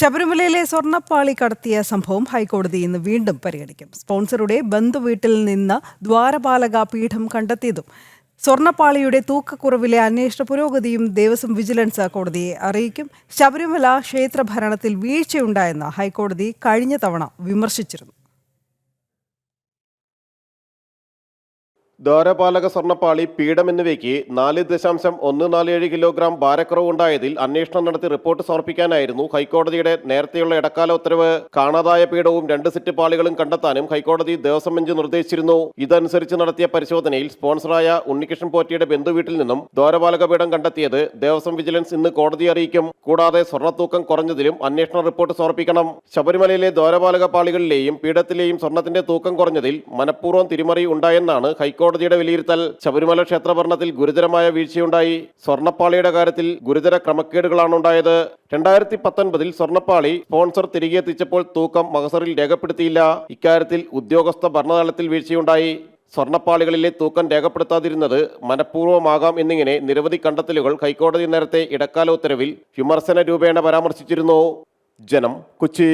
ശബരിമലയിലെ സ്വർണപ്പാളി കടത്തിയ സംഭവം ഹൈക്കോടതി ഇന്ന് വീണ്ടും പരിഗണിക്കും. സ്പോൺസറുടെ ബന്ധുവീട്ടിൽ നിന്ന് ദ്വാരപാലക പീഠം കണ്ടെത്തിയതും സ്വർണപ്പാളിയുടെ തൂക്കക്കുറവിലെ അന്വേഷണ പുരോഗതിയും ദേവസ്വം വിജിലൻസ് കോടതിയെ അറിയിക്കും. ശബരിമല ക്ഷേത്ര ഭരണത്തിൽ വീഴ്ചയുണ്ടായെന്ന് ഹൈക്കോടതി കഴിഞ്ഞ തവണ വിമർശിച്ചിരുന്നു. ദ്വാരപാലക സ്വർണപ്പാളി പീഠം എന്നിവയ്ക്ക് നാല് ദശാംശം ഒന്ന് നാല് ഏഴ് കിലോഗ്രാം ഭാരക്കുറവ് ഉണ്ടായതിൽ അന്വേഷണം നടത്തി റിപ്പോർട്ട് സമർപ്പിക്കാനായിരുന്നു ഹൈക്കോടതിയുടെ നേരത്തെയുള്ള ഇടക്കാല ഉത്തരവ്. കാണാതായ പീഠവും രണ്ട് സെറ്റ് പാളികളും കണ്ടെത്താനും ഹൈക്കോടതി ദേവസ്വം ബെഞ്ച് നിർദ്ദേശിച്ചിരുന്നു. ഇതനുസരിച്ച് നടത്തിയ പരിശോധനയിൽ സ്പോൺസറായ ഉണ്ണികൃഷ്ണൻ പോറ്റിയുടെ ബന്ധുവീട്ടിൽ നിന്നും ദ്വാരപാലക പീഠം കണ്ടെത്തിയത് ദേവസ്വം വിജിലൻസ് ഇന്ന് കോടതി അറിയിക്കും. കൂടാതെ സ്വർണത്തൂക്കം കുറഞ്ഞതിലും അന്വേഷണ റിപ്പോർട്ട് സമർപ്പിക്കണം. ശബരിമലയിലെ ദ്വാരപാലക പാളികളിലെയും പീഠത്തിലെയും സ്വർണത്തിന്റെ തൂക്കം കുറഞ്ഞതിൽ മനഃപൂർവം തിരിമറി ഉണ്ടായെന്നാണ് ഹൈക്കോടതിയുടെ വിലയിരുത്തൽ ശബരിമല ക്ഷേത്രഭരണത്തിൽ ഗുരുതരമായ വീഴ്ചയുണ്ടായി. സ്വർണപ്പാളിയുടെ കാര്യത്തിൽ ഗുരുതര ക്രമക്കേടുകളാണ് ഉണ്ടായത് രണ്ടായിരത്തി പത്തൊൻപതിൽ സ്വർണപ്പാളി സ്പോൺസർ തിരികെ എത്തിച്ചപ്പോൾ തൂക്കം മഹസറിൽ രേഖപ്പെടുത്തിയില്ല. ഇക്കാര്യത്തിൽ ഉദ്യോഗസ്ഥ ഭരണതലത്തിൽ വീഴ്ചയുണ്ടായി. സ്വർണപ്പാളികളിലെ തൂക്കം രേഖപ്പെടുത്താതിരുന്നത് മനഃപൂർവമാകാം എന്നിങ്ങനെ നിരവധി കണ്ടെത്തലുകൾ ഹൈക്കോടതി നേരത്തെ ഇടക്കാല ഉത്തരവിൽ വിമർശന രൂപേണ പരാമർശിച്ചിരുന്നു. ജനം കൊച്ചി.